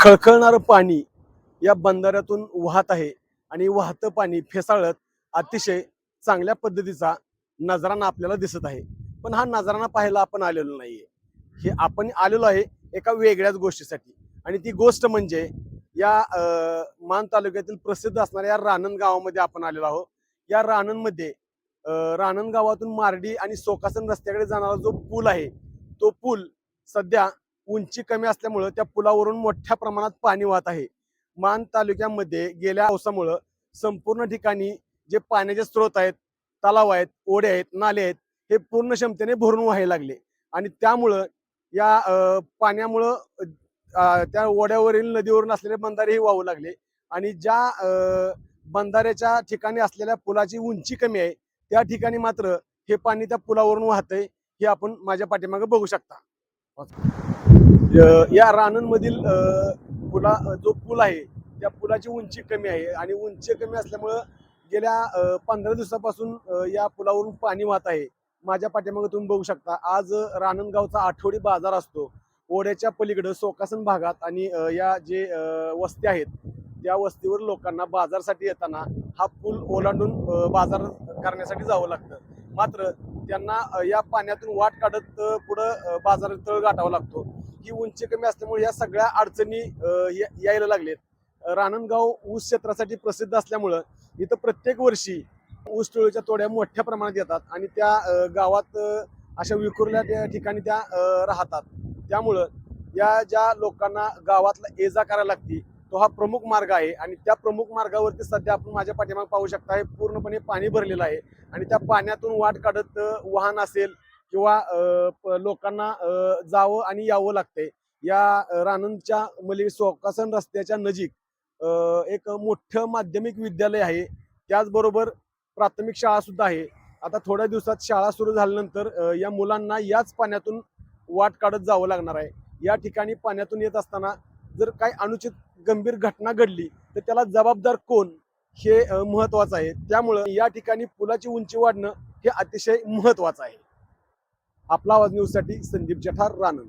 खळखळणारं पाणी या बंधाऱ्यातून वाहत आहे आणि वाहतं पाणी फेसाळत अतिशय चांगल्या पद्धतीचा नजराणा आपल्याला दिसत आहे. पण हा नजराणा पाहायला आपण आलेलो नाहीये. हे आपण आलेलो आहे एका वेगळ्याच गोष्टीसाठी. आणि ती गोष्ट म्हणजे या मान तालुक्यातील प्रसिद्ध असणाऱ्या या रानंद गावामध्ये आपण आलेलो आहोत. या रानंदमध्ये रानंद गावातून मार्डी आणि सोकासन रस्त्याकडे जाणारा जो पूल आहे तो पूल सध्या उंची कमी असल्यामुळं त्या पुलावरून मोठ्या प्रमाणात पाणी वाहत आहे. मान तालुक्यामध्ये गेल्या पावसामुळं संपूर्ण ठिकाणी जे पाण्याचे स्रोत आहेत तलाव आहेत ओढे आहेत नाले आहेत हे पूर्ण क्षमतेने भरून व्हायला लागले. आणि त्यामुळं या पाण्यामुळं त्या ओढ्यावरील नदीवरून असलेले बंधारेही वाहू लागले. आणि ज्या अं, बंधाऱ्याच्या ठिकाणी असलेल्या पुलाची उंची कमी आहे त्या ठिकाणी मात्र हे पाणी त्या पुलावरून वाहतंय हे आपण माझ्या पाठीमागे बघू शकता. या रानांमधील पुला जो पूल आहे त्या पुलाची उंची कमी आहे आणि उंची कमी असल्यामुळं गेल्या पंधरा दिवसापासून या पुलावरून पाणी वाहत आहे. माझ्या पाठीमागे तुम्ही बघू शकता आज रानणगावचा आठवडी बाजार असतो. ओढ्याच्या पलीकडं सोकासन भागात आणि या जे वस्ती आहेत त्या वस्तीवर लोकांना बाजारसाठी येताना हा पूल ओलांडून बाजार करण्यासाठी जावं लागतं. मात्र त्यांना या पाण्यातून वाट काढत पुढं बाजार तळ गाठावा लागतो. ही उंची कमी असल्यामुळे या सगळ्या अडचणी यायला लागलेत. अं, रानंदगाव ऊस क्षेत्रासाठी प्रसिद्ध असल्यामुळं इथं प्रत्येक वर्षी ऊस टोळीच्या तोड्या मोठ्या प्रमाणात येतात आणि त्या गावात अशा विखुरल्या त्या ठिकाणी त्या राहतात. त्यामुळं या ज्या लोकांना गावातला ये जा करायला लागती तो हा प्रमुख मार्ग आहे आणि त्या प्रमुख मार्गावरती सध्या आपण माझ्या पाठीमागे पाहू शकता हे पूर्णपणे पाणी भरलेलं आहे आणि त्या पाण्यातून वाट काढत वाहन असेल किंवा प- लोकांना जावं आणि यावं लागतंय. या रानंदच्या मली सोकासन रस्त्याच्या नजीक एक मोठं माध्यमिक विद्यालय आहे. त्याचबरोबर प्राथमिक शाळा सुद्धा आहे. आता थोड्या दिवसात शाळा सुरू झाल्यानंतर या मुलांना याच पाण्यातून वाट काढत जावं लागणार आहे. या ठिकाणी पाण्यातून येत असताना जर काही अनुचित गंभीर घटना घडली तर त्याला जबाबदार कोण? हे महत्वाचं आहे. त्यामुळं या ठिकाणी पुलाची उंची वाढणं हे अतिशय महत्वाचं आहे. आपला आवाज न्यूजसाठी संदीप जठार रानंद